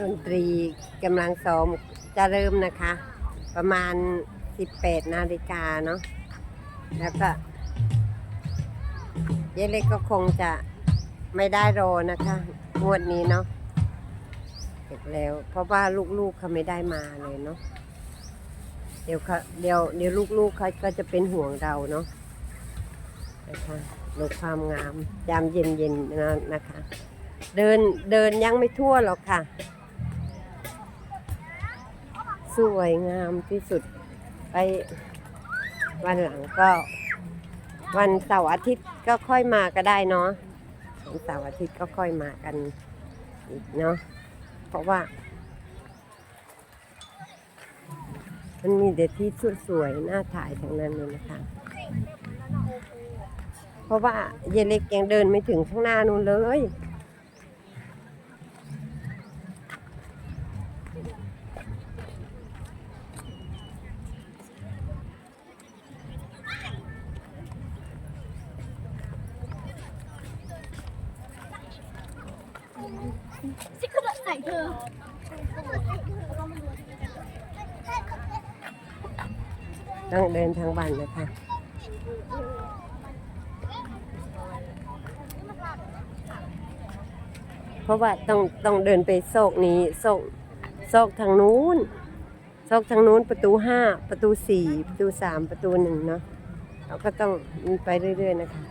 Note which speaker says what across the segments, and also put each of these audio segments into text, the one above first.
Speaker 1: ดนตรีกำลังซ้อมจะเริ่มนะคะ ประมาณ 18 นาฬิกาเนาะแล้วก็เยเล็กก็คงจะไม่ได้รอนะคะงวดนี้เนาะเสร็จแล้ว เพราะว่าลูกๆเขาไม่ได้มาเลยเนาะเดี๋ยวเขาเดี๋ยวเดี๋ยวลูกๆเขาก็จะเป็นห่วงเราเนาะนะคะดูความงามยามเย็นๆนะนะคะ เดินเดินยังไม่ทั่วหรอกค่ะ สวยงามที่สุดไปวันหลังก็ วันเสาร์อาทิตย์ก็ค่อยมาก็ได้เนาะวันเสาร์อาทิตย์ก็ค่อยมากันอีกเนาะเพราะว่า มันมีแต่ที่สวยๆน่าถ่ายทั้งนั้นเลยนะคะ เพราะว่าเยเล็กยังเดินไม่ถึงข้างหน้านู้นเลย
Speaker 2: ซิกก็ใส่เธอ
Speaker 1: ต้องเดินทางบ้านนะคะเพราะว่าต้องต้องเดินไปโซกนี้โซกโซกทางนู้นโซกทางนู้นประตูห้าประตูสี่ประตูสามประตูหนึ่งเนาะเราก็ต้องไปเรื่อย ๆ นะคะ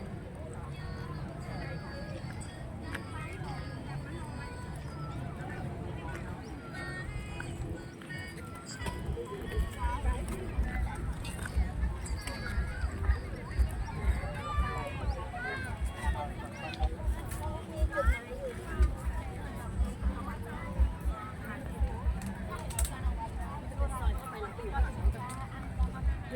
Speaker 1: เ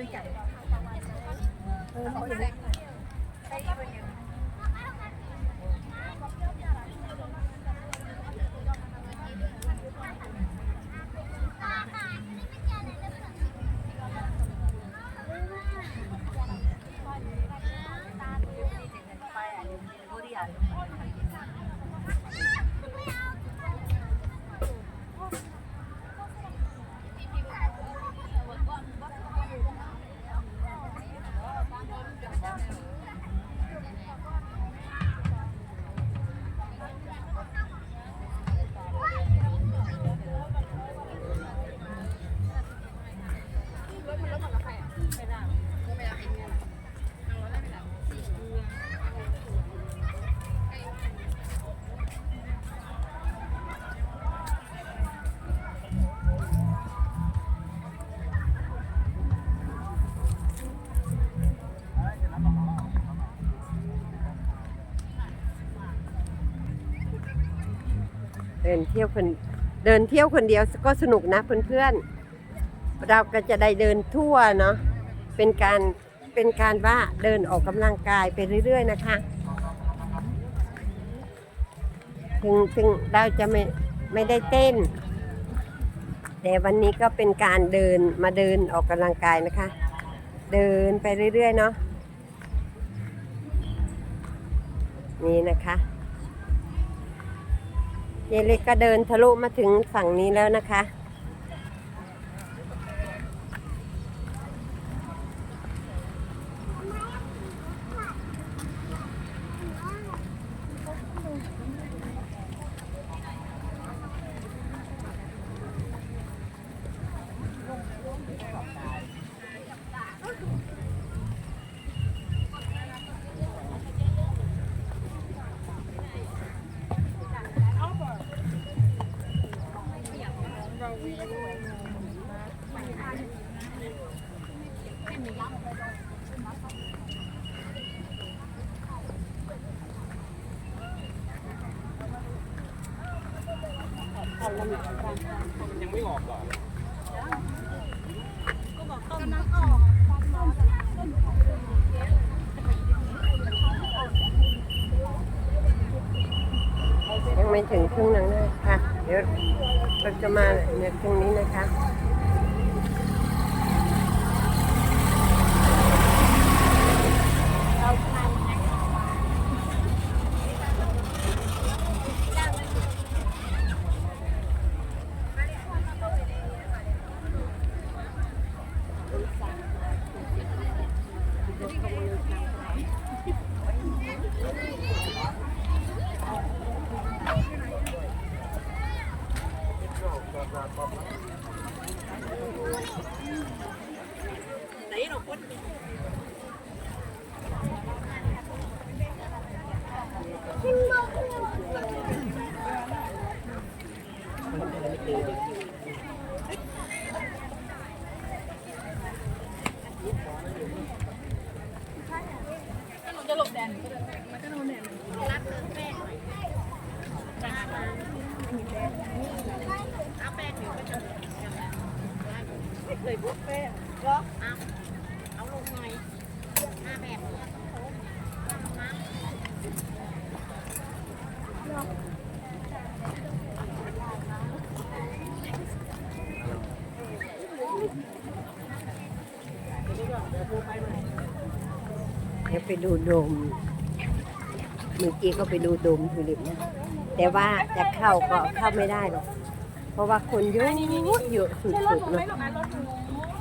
Speaker 1: ดินเที่ยวคนเดินเที่ยวคนเดียวก็สนุกนะเพื่อนๆเราก็จะได้เดินทั่วเนาะเป็นการเป็นการว่าเดินออกกำลังกายไปเรื่อย ๆ นะคะ ถึงถึงเราจะไม่ไม่ได้เต้น แต่วันนี้ก็เป็นการเดินมาเดินออกกำลังกายนะคะ เดินไปเรื่อย ๆ เนาะนี่นะคะ เยเล็กก็เดินทะลุมาถึงฝั่งนี้แล้วนะคะ
Speaker 3: ยังไม่ออกหรอ
Speaker 1: ยังไม่ถึงครึ่งหนึงเลยค่ะเดี๋ยวเราจะมาในตรงนี้นะคะ
Speaker 2: đấy nó quất Thank you.
Speaker 1: เดี๋ยวไปดูโดมเมื่อกี้ก็ไปดูโดมทิวลิปนะ แต่ว่าจะเข้าก็เข้าไม่ได้หรอก เพราะว่าคนเยอะเยอะสุดๆเนอะ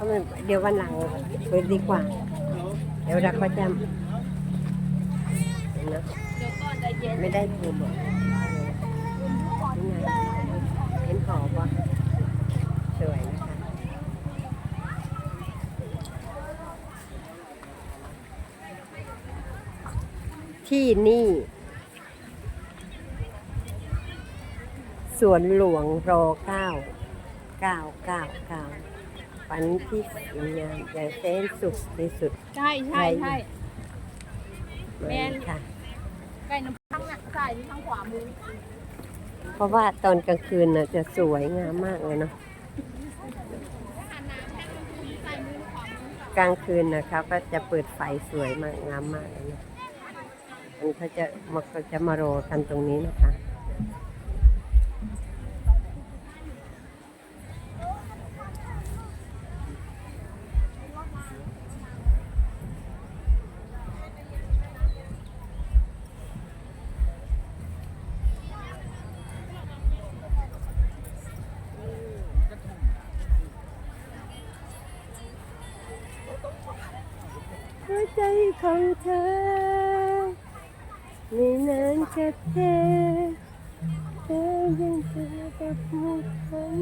Speaker 1: เพราะมันเดี๋ยววันหลังไปดีกว่า เดี๋ยวเราก็จะเห็นะไม่ได้ถูกบอกนี่ไงเห็นหอปะสวยนะคะที่นี่ สวนหลวงรอเก้าเก้าเก้าเก้า ฝันที่สวยงามอย่างแสนสุขที่สุด
Speaker 2: ใช่ใช่ใช่ แม่น
Speaker 1: ค่ะ
Speaker 2: ใกล้น้ำข้างน่ะใช่ที่ข้างขวามือ
Speaker 1: เพราะว่าตอนกลางคืนน่ะจะสวยงามมากเลยเนาะกลางคืนนะคะก็จะเปิดไฟสวยมากงามมากเลยนะอันเขาจะมาเขาจะมารอกันตรงนี้นะคะ ของเธอ ไม่นานจะเธอเธอยังเจอกับมุกฉัน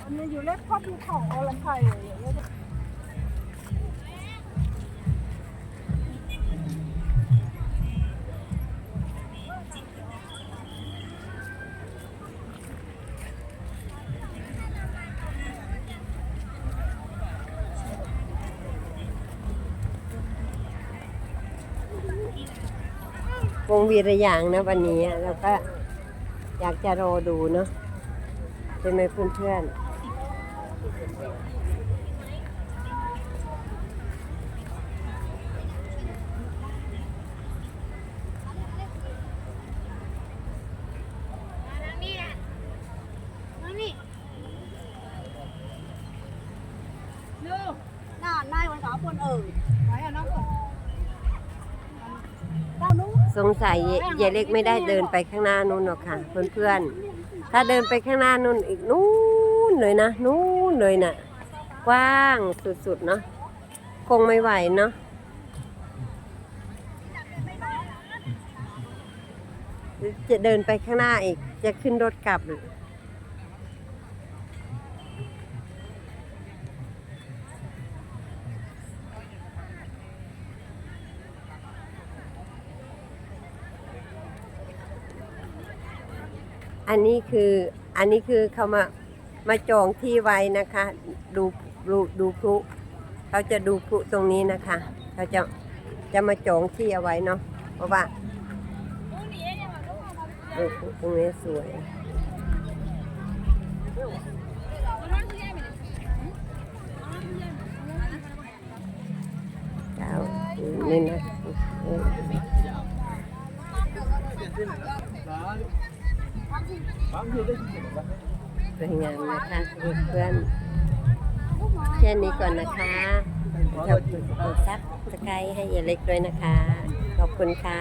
Speaker 2: อันนี้อยู่เล็กพัดของอลังไทย
Speaker 1: วง วีระยางนะวันนี้เราก็อยากจะรอดูเนาะใช่ไหมเพื่อนๆ
Speaker 2: นั่งนี่นั่งนี่ดูน่านายวันสาวคนเออไหนอะน้องคนเจ้านุ้ง
Speaker 1: สงสัยเยายเล็กไม่ได้เดินไปข้างหน้านู้นหรอกค่ะ เพื่อนๆ ถ้าเดินไปข้างหน้านู้นอีกนู้นเลยนะนู้นเลยน่ะกว้างสุดๆเนาะคงไม่ไหวเนาะจะเดินไปข้างหน้าอีก จะขึ้นรถกลับ อันนี้คืออันนี้คือเขามามาจองที่ไว้นะคะ ดูดูดูพลุเขาจะดูพลุตรงนี้นะคะเขาจะจะมาจองที่เอาไว้เนาะเพราะว่าดูพลุตรงนี้สวยเจ้านี่นะ สวยงามนะคะเพื่อนแค่นี้ก่อนนะคะขอบคุณกดซับสไครให้ยายเล็กด้วยนะคะ ขอบคุณค่ะ